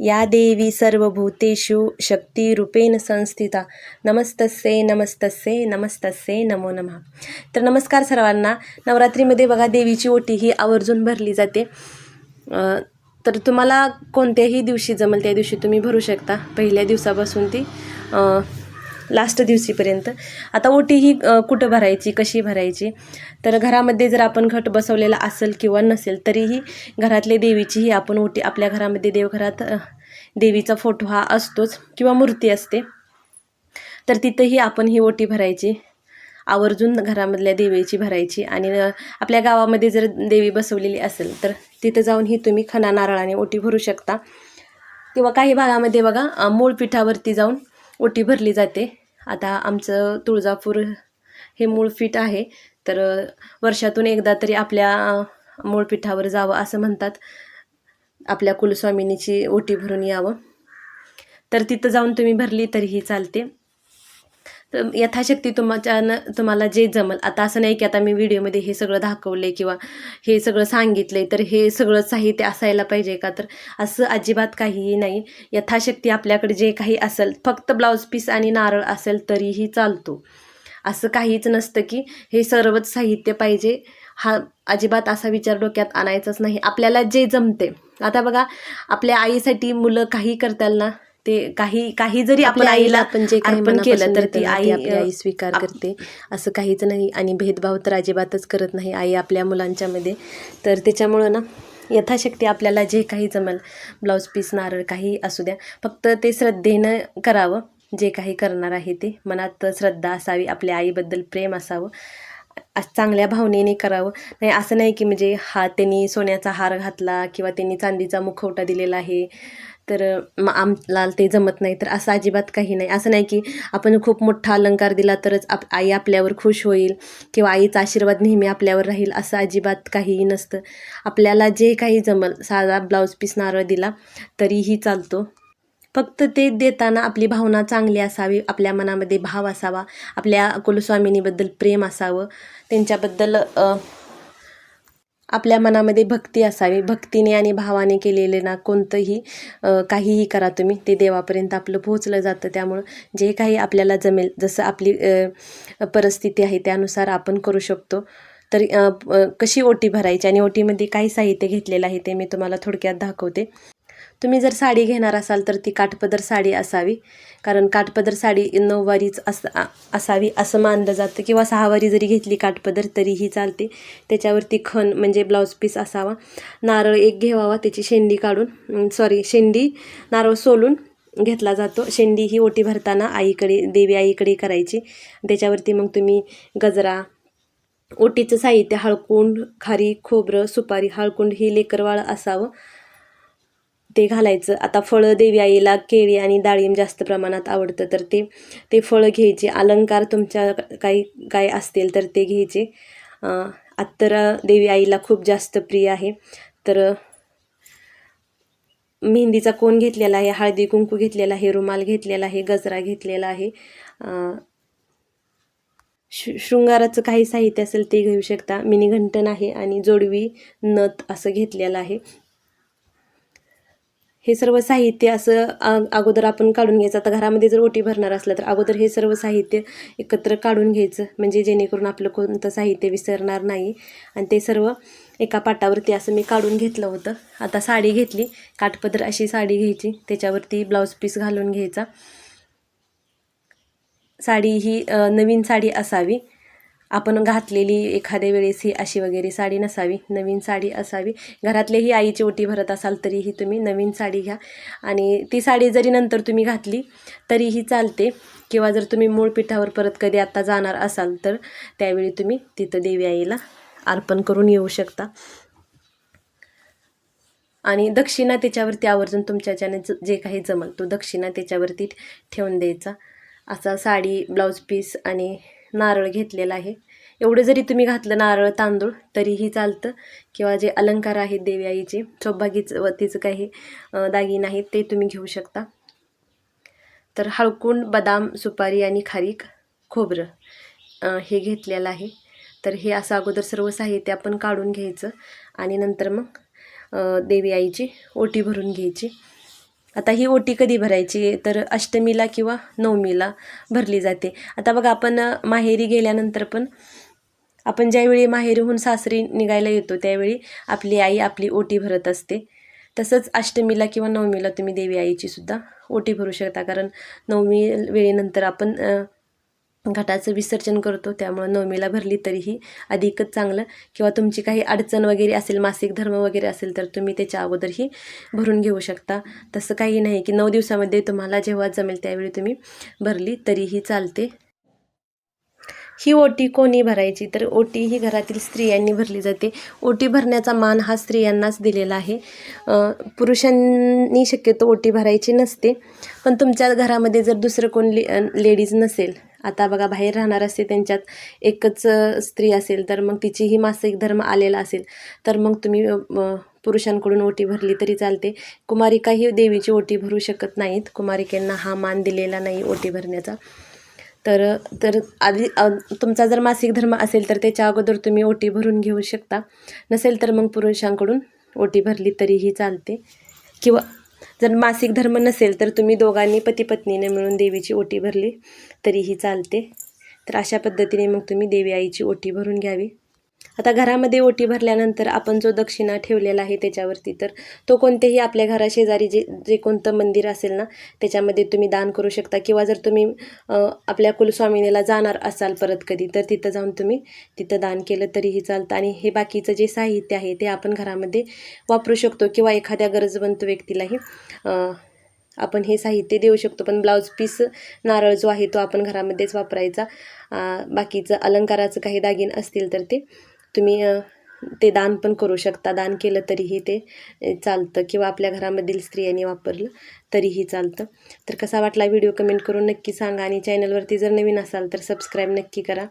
या देवी सर्वभूतेषु शक्तिरूपेण संस्थिता. नमस्तस्ये नमस्तस्ये नमस्तस्ये नमो नमः. तर नमस्कार सर्वांना. नवरात्रीमध्ये बघा देवीची ओटी ही आवर्जून भरली जाते. तर तुम्हाला कोणत्याही दिवशी जमेल त्या दिवशी तुम्ही भरू शकता. पहिल्या दिवसापासून ती लास्ट दिवशीपर्यंत. आता ओटी ही कुठं भरायची कशी भरायची? तर घरामध्ये जर आपण घट बसवलेला असेल किंवा नसेल तरीही घरातले देवीचीही आपण ओटी आपल्या घरामध्ये देवघरात देवीचा फोटो हा असतोच किंवा मूर्ती असते. तर तिथंही आपण ही ओटी भरायची. आवर्जून घरामधल्या देवीची भरायची आणि आपल्या गावामध्ये जर देवी बसवलेली असेल तर तिथं जाऊन ही तुम्ही खणा नारळाने ओटी भरू शकता. किंवा काही भागामध्ये बघा मूळ मूळपीठावरती जाऊन ओटी भरली जाते. आता आमचं तुळजापूर हे मूळपीठ आहे. तर वर्षातून एकदा तरी आपल्या मूळपीठावर जावं असं म्हणतात. आपल्या कुलस्वामिनीची ओटी भरून यावं. तर तिथं जाऊन तुम्ही भरली तरीही चालते. तर यथाशक्ती तुमच्यानं तुम्हाला जे जमल. आता असं नाही की आता मी व्हिडिओमध्ये हे सगळं दाखवले किंवा हे सगळं सांगितले तर हे सगळं साहित्य असायला पाहिजे का? तर असं अजिबात काहीही नाही. यथाशक्ती आपल्याकडे जे काही असेल फक्त ब्लाऊज पीस आणि नारळ असेल तरीही चालतो. असं काहीच नसतं की हे सर्वच साहित्य पाहिजे. हा अजिबात असा विचार डोक्यात आणायचाच नाही. आपल्याला जे जमते आता बघा आपल्या आईसाठी मुलं काही करताल ना ते काही काही जरी आपल्या आईला आपण जे काही अर्पण केलं तर ती आई आपली आई स्वीकार करते. असं काहीच नाही आणि भेदभाव तर अजिबातच करत नाही आई आपल्या मुलांच्यामध्ये तर त्याच्यामुळं ना यथाशक्ती आपल्याला जे काही जमेल ब्लाऊज पीस नारळ काही असू द्या फक्त ते श्रद्धेनं करावं. जे काही करणार आहे ते. मनात श्रद्धा असावी आपल्या आईबद्दल प्रेम असावं. अस- चांगल्या भावनेने करावं. नाही असं नाही की म्हणजे हा त्यांनी सोन्याचा हार घातला किंवा त्यांनी चांदीचा मुखवटा दिलेला आहे. तर मग आमला ते जमत नाही. तर असं अजिबात काही नाही. असं नाही की आपण खूप मोठा अलंकार दिला तरच आप आई आपल्यावर खुश होईल किंवा आईचा आशीर्वाद नेहमी आपल्यावर राहील असं अजिबात काहीही नसतं. आपल्याला जे काही जमल साधा ब्लाऊज पीस नारळ दिला तरीही चालतो. फक्त ते देताना आपली भावना चांगली असावी आपल्या मनामध्ये भाव असावा आपल्या कुलस्वामिनीबद्दल प्रेम असावं. त्यांच्याबद्दल आपल्या मनामध्ये भक्ती असावी. भक्तीने आणि भावाने केलेले ना कोणतंही काहीही करा तुम्ही. ते देवापर्यंत आपलं पोहोचलं जातं. त्यामुळं जे काही आपल्याला जमेल जसं आपली परिस्थिती आहे त्यानुसार आपण करू शकतो. तर कशी ओटी भरायची? आणि ओटीमध्ये काही साहित्य घेतलेलं आहे ते मी तुम्हाला थोडक्यात दाखवते. तुम्ही जर साडी घेणार असाल तर ती काठपदर साडी असावी. कारण काठपदर साडी नऊवारीच अस असावी असं मानलं जातं. किंवा सहावारी जरी घेतली काठपदर तरीही चालते. त्याच्यावरती खण म्हणजे ब्लाऊज पीस असावा. नारळ एक घेवावा त्याची शेंडी काढून सॉरी शेंडी नारळ सोलून घेतला जातो. शेंडी ही ओटी भरताना आईकडे देवी आईकडे करायची. त्याच्यावरती मग तुम्ही गजरा ओटीचं साहित्य हळकुंड खारी खोबरं सुपारी हळकुंड ही लेकरवाळ असावं. ते घालायचं. आता फळं देवी आईला केळी आणि डाळिंब जास्त प्रमाणात आवडतं तर ते ते फळं घ्यायचे. अलंकार तुमच्या काही काय असतील तर ते घ्यायचे. अं, अत्तर देवी आईला खूप जास्त प्रिय आहे. तर मेहंदीचा कोण घेतलेला आहे? हळदी कुंकू घेतलेला आहे रुमाल घेतलेला आहे गजरा घेतलेला आहे. अं, शृंगाराचं काही साहित्य असेल ते घेऊ शकता. मिनी घंटन आहे आणि जोडवी नथ असं घेतलेलं आहे. हे सर्व साहित्य असं अगोदर आपण काढून घ्यायचं. आता घरामध्ये जर ओटी भरणार असलं तर अगोदर हे सर्व साहित्य एकत्र काढून घ्यायचं. म्हणजे जेणेकरून आपलं कोणतं साहित्य विसरणार नाही. आणि ते सर्व एका पाटावरती असं मी काढून घेतलं होतं. आता साडी घेतली. काठपदर अशी साडी घ्यायची. त्याच्यावरती ब्लाऊज पीस घालून घ्यायचा. साडी ही नवीन साडी असावी. आपण घातलेली एखाद्या वेळेस ही अशी वगैरे साडी नसावी नवीन साडी असावी. घरातलेही आईची ओटी भरत असाल तरीही तुम्ही नवीन साडी घ्या. आणि ती साडी जरी नंतर तुम्ही घातली तरीही चालते. किंवा जर तुम्ही मूळ पिठावर परत कधी आत्ता जाणार असाल तर त्यावेळी तुम्ही तिथं देवी आईला अर्पण करून येऊ शकता. आणि दक्षिणा त्याच्यावरती आवर्जून तुमच्याच्याने ज- जे काही जमल तो दक्षिणा त्याच्यावरती ठेवून द्यायचा. असा साडी ब्लाऊज पीस आणि नारळ घेतलेला आहे. एवढं जरी तुम्ही घातलं नारळ तांदूळ तरीही चालतं. किंवा जे अलंकार आहेत देवी आईचे सौभागीचं वतीचं काही अं, दागिने आहेत ते तुम्ही घेऊ शकता. तर हळकुंड बदाम सुपारी आणि खारीक खोबरं हे घेतलेलं आहे. तर हे असं अगोदर सर्व साहित्य आपण काढून घ्यायचं आणि नंतर मग देवी आईची ओटी भरून घ्यायची. आता ही ओटी कधी भरायची? तर अष्टमीला किंवा नवमीला भरली जाते. आता बघा आपण माहेरी गेल्यानंतर पण आपण ज्यावेळी माहेरीहून सासरी निघायला येतो त्यावेळी आपली आई आपली ओटी भरत असते. तसंच अष्टमीला किंवा नवमीला तुम्ही देवी आईची सुद्धा ओटी भरू शकता. कारण नवमी वेळेनंतर आपण घटाचं विसर्जन करतो. त्यामुळं नवमीला भरली तरीही अधिकच चांगलं. किंवा तुमची काही अडचण वगैरे असेल मासिक धर्म वगैरे असेल तर तुम्ही त्याच्या अगोदरही भरून घेऊ शकता. तसं काही नाही की नऊ दिवसामध्ये तुम्हाला जेव्हा जमेल त्यावेळी तुम्ही भरली तरीही चालते. ही ओटी कोणी भरायची? तर ओटी ही घरातील स्त्रियांनी भरली जाते. ओटी भरण्याचा मान हा स्त्रियांनाच दिलेला आहे. पुरुषांनी शक्यतो ओटी भरायची नसते. पण तुमच्या घरामध्ये जर दुसरं कोण ले लेडीज नसेल आता बघा बाहेर राहणार असते त्यांच्यात एकच स्त्री असेल तर मग तिचीही मासिक धर्म आलेला असेल तर मग तुम्ही पुरुषांकडून ओटी भरली तरी चालते. कुमारिकाही देवीची ओटी भरू शकत नाहीत. कुमारिकेंना हा मान दिलेला नाही ओटी भरण्याचा. तर तर आधी तुमचा जर मासिक धर्म असेल तर त्याच्या अगोदर तुम्ही ओटी भरून घेऊ शकता. नसेल तर मग पुरुषांकडून ओटी भरली तरीही चालते. किंवा जर मासिक धर्म नसेल तर तुम्ही दोघांनी पती पत्नीने मिळून देवीची ओटी भरली तरीही चालते. तर अशा पद्धतीने मग तुम्ही देवी आईची ओटी भरून घ्यावी. आता घरामध्ये ओटी भरल्यानंतर आपण जो दक्षिणा ठेवलेला आहे त्याच्यावरती तर तो कोणतेही आपल्या घराशेजारी जे जे कोणतं मंदिर असेल ना त्याच्यामध्ये तुम्ही दान करू शकता. किंवा जर तुम्ही आपल्या कुलस्वामिनीला जाणार असाल परत कधी तर तिथं जाऊन तुम्ही तिथं दान केलं तरीही चालतं. आणि हे बाकीचं जे साहित्य आहे ते आपण घरामध्ये वापरू शकतो. किंवा एखाद्या गरजवंत व्यक्तीलाही आपण हे साहित्य देऊ शकतो. पण ब्लाऊज पीस नारळ जो आहे तो आपण घरामध्येच वापरायचा. बाकीचं अलंकाराचं काही दागिन असतील तर ते तुम्ही ते दान पण करू शकता. दान केलं तरीही ते चालतं. किंवा आपल्या घरामधील स्त्रियांनी वापरलं तरीही चालतं. तर कसा वाटला व्हिडिओ कमेंट करून नक्की सांगा. आणि चॅनलवरती जर नवीन असाल तर सबस्क्राईब नक्की करा.